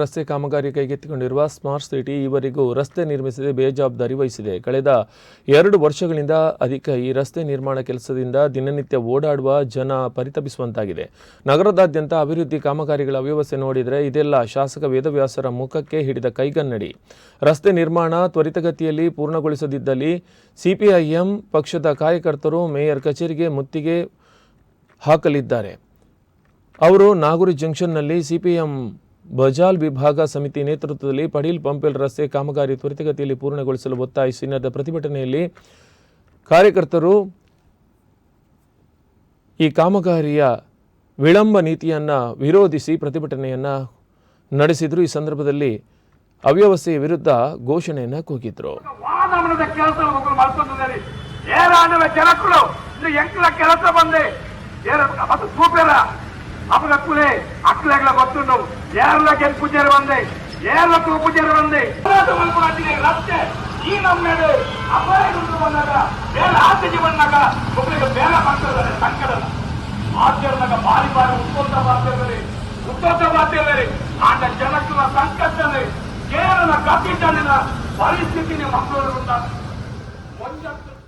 ರಸ್ತೆ ಕಾಮಗಾರಿ ಕೈಗೆತ್ತಿಕೊಂಡಿರುವ smart city ಈವರೆಗೂ ರಸ್ತೆ ನಿರ್ಮಿಸದೆ ಬೇಜವಾಬ್ದಾರಿ ವಹಿಸಿದೆ. ಕಳೆದ ಎರಡು ವರ್ಷಗಳಿಂದ ಅಧಿಕ ಈ ರಸ್ತೆ ನಿರ್ಮಾಣ ಕೆಲಸದಿಂದ ದಿನನಿತ್ಯ ಓಡಾಡುವ ಜನ ಪರಿತಪಿಸುವಂತಾಗಿದೆ. ನಗರದಾದ್ಯಂತ ಅಭಿವೃದ್ಧಿ ಕಾಮಗಾರಿಗಳ ಅವ್ಯವಸ್ಥೆ ನೋಡಿದರೆ ಇದೆಲ್ಲ ಶಾಸಕ ವೇದವ್ಯಾಸರ ಮುಖಕ್ಕೆ ಹಿಡಿದ ಕೈಗನ್ನಡಿ. ರಸ್ತೆ ನಿರ್ಮಾಣ ತ್ವರಿತಗತಿಯಲ್ಲಿ ಪೂರ್ಣಗೊಳಿಸದಿದ್ದಲ್ಲಿ ಸಿಪಿಐಎಂ ಪಕ್ಷದ ಕಾರ್ಯಕರ್ತರು ಮೇಯರ್ ಕಚೇರಿಗೆ ಮುತ್ತಿಗೆ ಹಾಕಲಿದ್ದಾರೆ. ಅವರು ನಾಗೂರು ಜಂಕ್ಷನ್ನಲ್ಲಿ ಸಿಪಿಎಂ ಬಜಾಲ್ ವಿಭಾಗ ಸಮಿತಿ ನೇತೃತ್ವದಲ್ಲಿ ಪಡೀಲ್ ಪಂಪೆಲ್ ರಸ್ತೆ ಕಾಮಗಾರಿ ತ್ವರಿತಗತಿಯಲ್ಲಿ ಪೂರ್ಣಗೊಳಿಸಲು ಒತ್ತಾಯಿಸಿ ನಡೆದ ಪ್ರತಿಭಟನೆಯಲ್ಲಿ ಕಾರ್ಯಕರ್ತರು ಈ ಕಾಮಗಾರಿಯ ವಿಳಂಬ ನೀತಿಯನ್ನು ವಿರೋಧಿಸಿ ಪ್ರತಿಭಟನೆಯನ್ನು ನಡೆಸಿದ್ರು. ಈ ಸಂದರ್ಭದಲ್ಲಿ ಅವ್ಯವಸ್ಥೆಯ ವಿರುದ್ಧ ಘೋಷಣೆಯನ್ನು ಕೂಗಿದ್ರು. ಕೆಲಸ ಬಂದೆ. అప్పులే అక్కలేకల గొత్తుండవు ఏర్ల గెలుపు చేరవంది ఏర్ల తూపు చేరవంది ಈ ನಮ್ಮೆಡು ಅಪಾಯಗಳು ಬಂದಾಗ ಬೇರೆ ಆಸೆಗೆ ಬಂದಾಗ ಮಕ್ಕಳಿಗೆ ಬೇರೆ ಮಾಡ್ತಿರ್ತಾರೆ ಸಂಕಡಲ್ಲ ಆಚರಣಾಗ ಬಾರಿ ಬಾರಿ ಉತ್ಕೋತ ಮಾಡ್ತಿರ್ತಾರೆ ಉತ್ಕೋತ ಮಾಡ್ತಿರ್ತಾರೆ ಆಗ ಜನಕ್ಕಿನ ಸಂಕಷ್ಟನೇ ಕೇರಳ ಕಪ್ಪಿ ಜನ ಪರಿಸ್ಥಿತಿನೇ ಮಕ್ಕಳು ಒಂದು